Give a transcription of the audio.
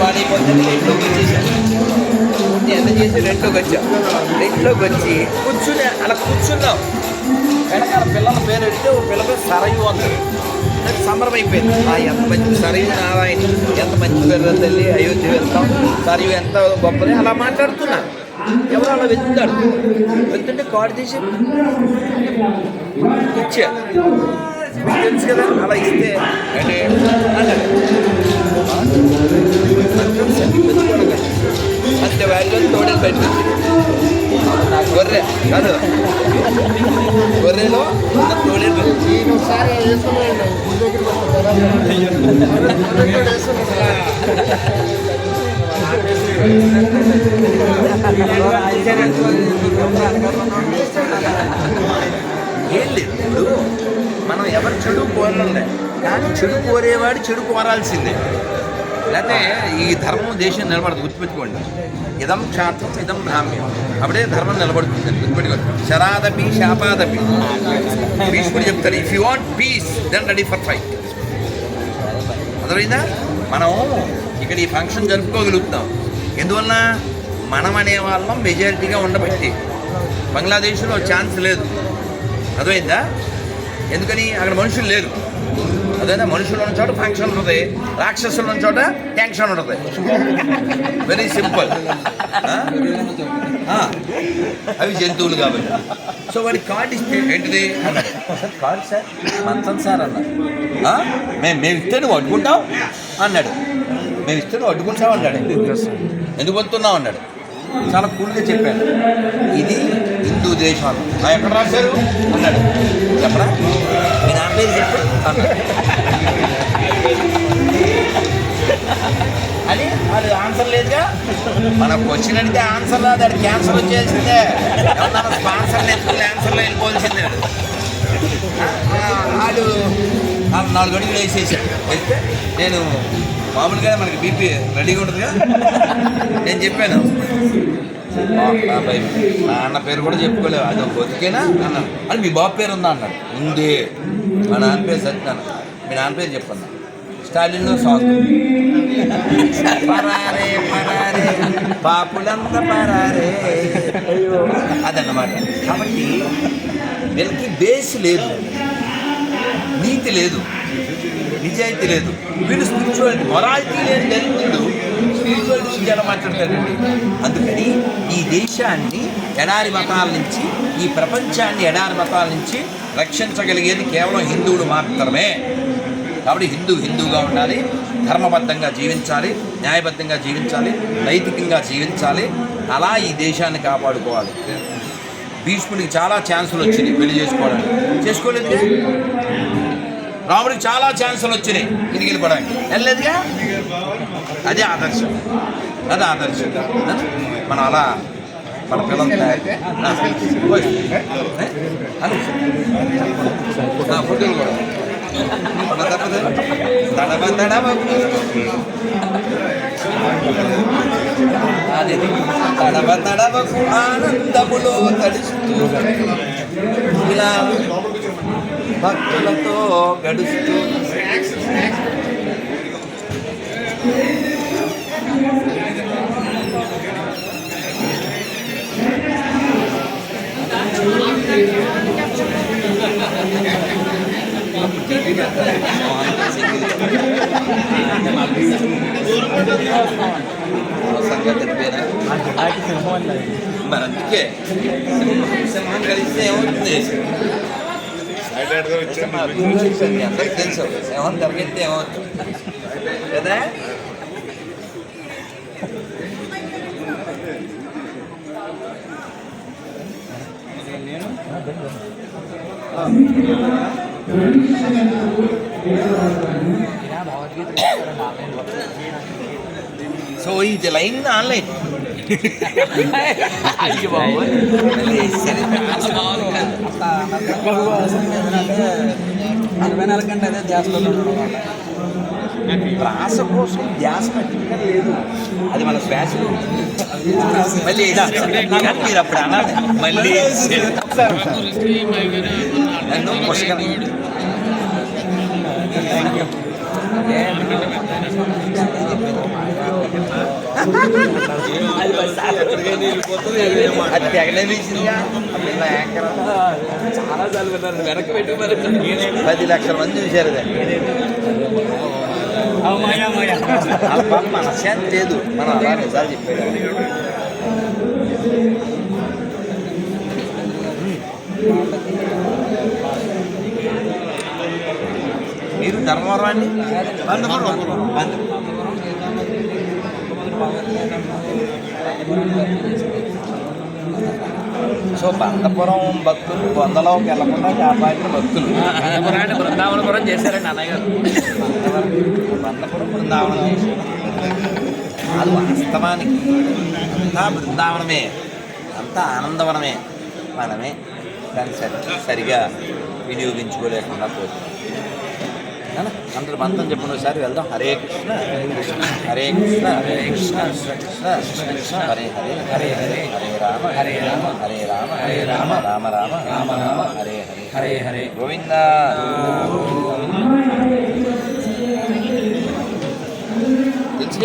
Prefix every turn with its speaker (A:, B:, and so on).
A: పాడైపోతుంది వచ్చేసాను ఎంత చేసి రెంట్లోకి వచ్చాం రెంట్లోకి వచ్చి కూర్చుని అలా కూర్చున్నాం. వెనకాల పిల్లల పేరు పెడితే ఓ పిల్ల పేరు సరయు అంటారు. నాకు సంబరం అయిపోయింది. ఆ ఎంత మంచి సరయు నారాయణ ఎంత మంచి పేరు తల్లి అయోధ్య వెళ్తాం సరయు ఎంత గొప్పది? అలా మాట్లాడుతున్నా. ఎవరు అలా వెళ్తాడు వెళ్తుంటే కార్డు తీసి ఇచ్చా మీకు తెలుసు కదా అలా ఇస్తే అంటే అంత వాల్యూ తోడే బయటకు గొర్రె కాదు గొర్రెలో తోడే
B: ఒకసారి వేసుకున్నాను
A: ఏం లేదు మనం ఎవరు చెడు కోరలే కానీ చెడు కోరేవాడు చెడు కోరాల్సిందే. లేకపోతే ఈ ధర్మం దేశం నిలబడదు. గుర్తుపెట్టుకోండి. ఇదం క్షాత్రం ఇదం భ్రామ్యం అప్పుడే ధర్మం నిలబడుతుంది. గుర్తుపెట్టుకోండి. శరాదపి శాపాదపి. భీష్ముడు చెప్తాడు if you want peace then ready for fight అర్థమైందా? మనం ఇక్కడ ఈ ఫంక్షన్ జరుపుకోగలుగుతాం. ఎందువల్ల? మనం అనే వాళ్ళం మెజారిటీగా ఉండబట్టి. బంగ్లాదేశ్లో ఛాన్స్ లేదు. అర్థమైందా? ఎందుకని అక్కడ మనుషులు లేరు. అదైనా మనుషులు ఉన్న చోట ఫంక్షన్ ఉంటుంది రాక్షసులు ఉన్న చోట ట్యాంక్షన్ ఉంటుంది. వెరీ సింపుల్ అవి జంతువులు కాబట్టి. సో వాడి కార్డు ఇస్తే ఏంటిది? సార్ కార్డు సార్ మంచం సార్ అన్నారు "ఆ? మేము మేము ఇస్తే నువ్వు అడ్డుకుంటావు అన్నాడు. మేము ఇస్తే నువ్వు అడ్డుకుంటావు అన్నాడు. ఎందుకు పొందుతున్నావు అన్నాడు? చాలా కూల్గా చెప్పాను ఇది దేశాలు "ఆ, ఎక్కడ రాశారు? అన్నాడు. చెప్పరా మీ నాన్న పేరు చెప్పు. అని అది ఆన్సర్ లేదుగా. మనకు క్వశ్చన్ అడిగితే ఆన్సర్ రాదు. అది క్యాన్సర్ వచ్చేసిందే. ఏమన్నా స్పాన్సర్ ఎత్తుకుని ఆన్సర్లో వెళ్ళిపోవాల్సిందే నాకు నాలుగు అడుగులు వేసేసాడు. వేస్తే నేను మామూలుగా మనకి బీపీ రెడీగా ఉంటుందిగా. నేను చెప్పాను. మా అన్న పేరు కూడా చెప్పుకోలేవు. అది బతికేనా? అన్నాను అని మీ బాబు పేరు ఉందా అన్నాడు. ఉంది. మా నాన్న పేరు సత్యనాన్న మీ నాన్న పేరు చెప్పన్నా. స్టాలిన్లో సాగు పరారే పరారే. పాపులంత పరారే. అదన్నమాట. కాబట్టి వీళ్ళకి బేస్ లేదు. నీతి లేదు. నిజాయితీ లేదు. వీళ్ళు స్పిరిచువాలిటీ మొరాలిటీ లేని దళితుడు. స్పిరిచువల్ విషయాలు మాట్లాడతాడండి అందుకని ఈ దేశాన్ని ఎడారి మతాల నుంచి ఈ ప్రపంచాన్ని ఎడారి మతాల నుంచి రక్షించగలిగేది కేవలం హిందువులు మాత్రమే. కాబట్టి హిందూ హిందూగా ఉండాలి ధర్మబద్ధంగా జీవించాలి న్యాయబద్ధంగా జీవించాలి నైతికంగా జీవించాలి అలా ఈ దేశాన్ని కాపాడుకోవాలి. భీష్ముడికి చాలా ఛాన్సులు వచ్చినాయి పెళ్ళి చేసుకోవడానికి. చేసుకోలేదు రాముడికి చాలా ఛాన్సులు వచ్చినాయి. ఇంటికి వెళ్ళిపోవడానికి. వెళ్ళలేదుగా? అదే ఆదర్శం. అదే ఆదర్శం. మనం అలా మన పిల్లలు ఫోటోలు కూడా. తప్పదు. తడవ తడవ అదే తడవ తడవకు ఆనందములో తడుస్తూ ఇలా భక్తులతో గడుస్తూ మరి అందుకే సింహం కలిస్తే ఏమవుతుంది అందరికి తెలుసు సింహం జరిగితే ఏమవుతుంది కదా నేను సో ఇది లైన్ ఆన్లైన్. అయ్యో బాబు
C: అరవై నాలుగు గంటలు అదే ధ్యాసలో
A: ప్రాస కోసం ధ్యాస లేదు. అది మన శ్వాస మళ్ళీ మీరు అప్పుడు అనాలి. మళ్ళీ నన్ను పుస్తకం
C: అది చాలా చదువుతున్నారు వెనక్కి పెట్టి
A: పది లక్షల మంది చూశారు దాన్ని. మన శాంతి లేదు. మన అలా నిజాలు చెప్పాడు మీరు ధర్మవరం అండి బంధపురం బంధపురం సో బంధపురం భక్తులు వందలోకి వెళ్ళకుండా కాపాడిన భక్తులు.
C: అన్నపురాన్ని బృందావనపురం చేశారండి అన్నయ్య గారు.
A: బంధపురం బృందావనం. చేశారు. అది వాస్తవానికి అంతా బృందావనమే. అంతా ఆనందవనమే. మనమే దాన్ని సరి సరిగా వినియోగించుకోలేకుండా పోతుంది? అందరు మంత్రం చెప్పండి ఒకసారి వెళ్దాం. హరే కృష్ణ హరే కృష్ణ హరే కృష్ణ కృష్ణ కృష్ణ కృష్ణ కృష్ణ హరే హరే హరే హరే హరే రామ హరే రామ హరే రామ హరే రామ రామ రామ రామ రామ హరే హరే
C: హరే హరే.
A: గోవింద. తెలుసు